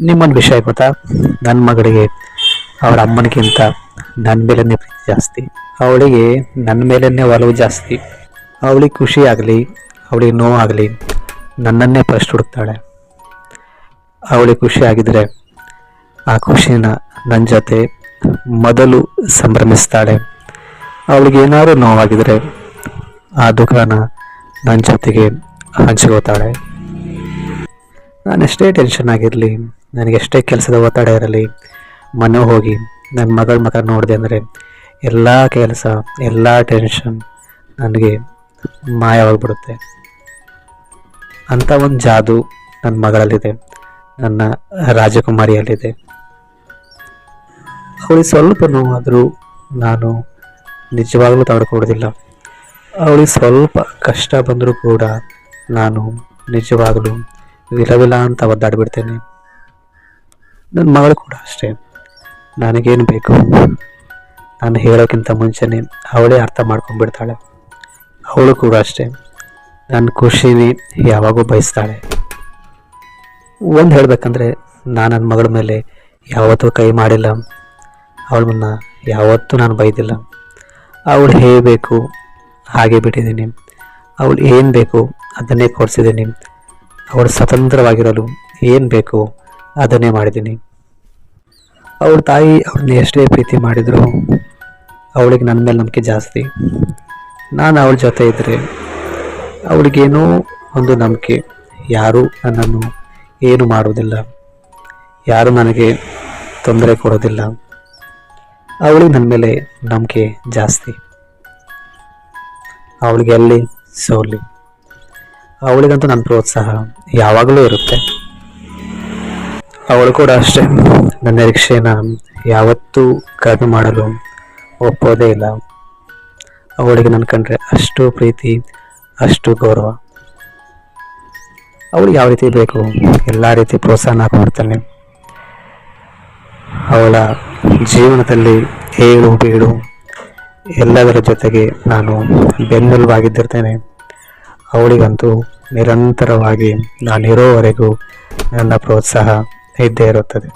ನಿಮ್ಮೊಂದು ವಿಷಯ ಗೊತ್ತಾ ನನ್ನ ಮಗಳಿಗೆ ಅವರ ಅಮ್ಮನಿಗಿಂತ ನನ್ನ ಮೇಲೇ ಪ್ರೀತಿ ಜಾಸ್ತಿ. ಅವಳಿಗೆ ನನ್ನ ಮೇಲೇ ಒಲವು ಜಾಸ್ತಿ. ಅವಳಿಗೆ ಖುಷಿ ಆಗಲಿ, ಅವಳಿಗೆ ನೋವಾಗಲಿ ನನ್ನನ್ನೇ ಫಸ್ಟ್ ಹುಡುಕ್ತಾಳೆ. ಅವಳಿಗೆ ಖುಷಿ ಆಗಿದ್ರೆ ಆ ಖುಷಿನ ನನ್ನ ಜೊತೆ ಮೊದಲು ಸಂಭ್ರಮಿಸ್ತಾಳೆ. ಅವಳಿಗೆ ಏನಾದರೂ ನೋವಾಗಿದ್ರೆ ಆ ದುಃಖನ ನನ್ನ ಜೊತೆಗೆ ಹಂಚ್ಕೋತಾಳೆ. ನಾನು ಎಷ್ಟೇ ಟೆನ್ಷನ್ ಆಗಿರಲಿ ನನಗೆ ಎಷ್ಟೇ ಕೆಲಸದ ಒತ್ತಡ ಇರಲಿ, ಮನೆ ಹೋಗಿ ನನ್ನ ಮಗಳ ಮಗ ನೋಡಿದೆ ಅಂದರೆ ಎಲ್ಲ ಕೆಲಸ, ಎಲ್ಲ ಟೆನ್ಷನ್ ನನಗೆ ಮಾಯವಾಗಿಬಿಡುತ್ತೆ. ಅಂಥ ಒಂದು ಜಾದು ನನ್ನ ಮಗಳಲ್ಲಿದೆ, ನನ್ನ ರಾಜಕುಮಾರಿಯಲ್ಲಿದೆ. ಅವಳಿಗೆ ಸ್ವಲ್ಪ ನೋವಾದರೂ ನಾನು ನಿಜವಾಗ್ಲೂ ತಡ್ಕೊಡೋದಿಲ್ಲ ಅವಳಿಗೆ ಸ್ವಲ್ಪ ಕಷ್ಟ ಬಂದರೂ ಕೂಡ ನಾನು ನಿಜವಾಗಲೂ ವಿಲವಿಲ ಅಂತ ಒದ್ದಾಡ್ಬಿಡ್ತೇನೆ. ನನ್ನ ಮಗಳು ಕೂಡ ಅಷ್ಟೇ. ನನಗೇನು ಬೇಕು? ನಾನು ಹೇಳೋಕ್ಕಿಂತ ಮುಂಚೆನೇ ಅವಳೇ ಅರ್ಥ ಮಾಡ್ಕೊಂಡ್ಬಿಡ್ತಾಳೆ. ಅವಳು ಕೂಡ ಅಷ್ಟೇ. ನನ್ನ ಖುಷಿನೇ ಯಾವಾಗೂ ಬಯಸ್ತಾಳೆ. ಒಂದು ಹೇಳಬೇಕಂದ್ರೆ ನಾನು ನನ್ನ ಮಗಳ ಮೇಲೆ ಯಾವತ್ತೂ ಕೈ ಮಾಡಿಲ್ಲ. ಅವಳನ್ನ ಯಾವತ್ತೂ ನಾನು ಬೈದಿಲ್ಲ. ಅವಳು ಹೇಳಬೇಕು ಬೇಕು? ಹಾಗೆ ಬಿಟ್ಟಿದ್ದೀನಿ. ಅವಳು ಏನು ಬೇಕು? ಅದನ್ನೇ ಕೊಡಿಸಿದ್ದೀನಿ. ಅವಳು ಸ್ವತಂತ್ರವಾಗಿರಲು ಏನು ಬೇಕು? ಅದನ್ನೇ ಮಾಡಿದ್ದೀನಿ. ಅವಳ ತಾಯಿ ಅವ್ರನ್ನ ಎಷ್ಟೇ ಪ್ರೀತಿ ಮಾಡಿದ್ರು, ಅವಳಿಗೆ ನನ್ನ ಮೇಲೆ ನಂಬಿಕೆ ಜಾಸ್ತಿ. ನಾನು ಅವಳ ಜೊತೆ ಇದ್ದರೆ ಅವಳಿಗೇನೋ ಒಂದು ನಂಬಿಕೆ. ಯಾರೂ ನನ್ನನ್ನು ಏನು ಮಾಡುವುದಿಲ್ಲ. ಯಾರು ನನಗೆ ತೊಂದರೆ ಕೊಡೋದಿಲ್ಲ. ಅವಳಿಗೆ ನನ್ನ ಮೇಲೆ ನಂಬಿಕೆ ಜಾಸ್ತಿ. ಅವಳಿಗೆ ಅಲ್ಲಿ ಸೋಲಿ ಅವಳಿಗಂತೂ ನನ್ನ ಪ್ರೋತ್ಸಾಹ ಯಾವಾಗಲೂ ಇರುತ್ತೆ. ಅವಳು ಕೂಡ ಅಷ್ಟೇ. ನನ್ನ ನಿರೀಕ್ಷೆಯನ್ನು ಯಾವತ್ತೂ ಕಡಿಮೆ ಮಾಡಲು ಒಪ್ಪೋದೇ ಇಲ್ಲ. ಅವಳಿಗೆ ನನ್ನ ಕಂಡ್ರೆ ಅಷ್ಟು ಪ್ರೀತಿ, ಅಷ್ಟು ಗೌರವ. ಅವಳು ಯಾವ ರೀತಿ ಬೇಕು, ಎಲ್ಲ ರೀತಿ ಪ್ರೋತ್ಸಾಹ ಕೊಡ್ತಾನೆ. ಅವಳ ಜೀವನದಲ್ಲಿ ಏಳು ಬೀಳು, ಎಲ್ಲದರ ಜೊತೆಗೆ ನಾನು ಬೆನ್ನೆಲುಬಾಗಿದ್ದಿರ್ತೇನೆ. ಅವಳಿಗಂತೂ ನಿರಂತರವಾಗಿ ನಾನಿರೋವರೆಗೂ ನನ್ನ ಪ್ರೋತ್ಸಾಹ ఇది తయారవుతుంది